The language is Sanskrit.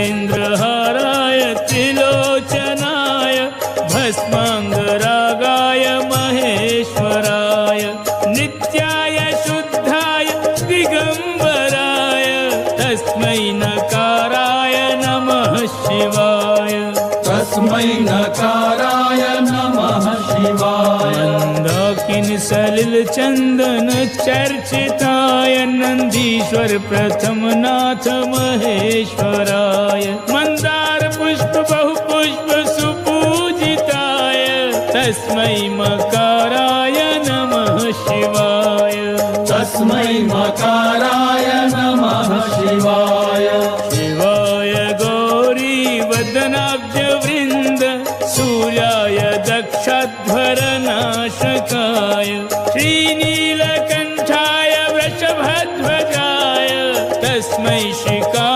इन्द्रहाराय त्रिलोचनाय भस्माङ्गरागाय महेश्वराय नित्याय शुद्धाय दिगम्बराय तस्मै नकाराय नमः शिवाय। तस्मै नकाराय नमः शिवाय। मन्दाकिन सलिल चन्दन चर्चिताय नन्दीश्वर प्रथमनाथ महेश्वराय तस्मै मकाराय नमः शिवाय। तस्मै मकाराय नमः शिवाय। शिवाय गौरी वदनाब्जवृन्द सूर्याय दक्षध्वरनाशकाय श्रीनीलकण्ठाय वृषभध्वजाय तस्मै शिका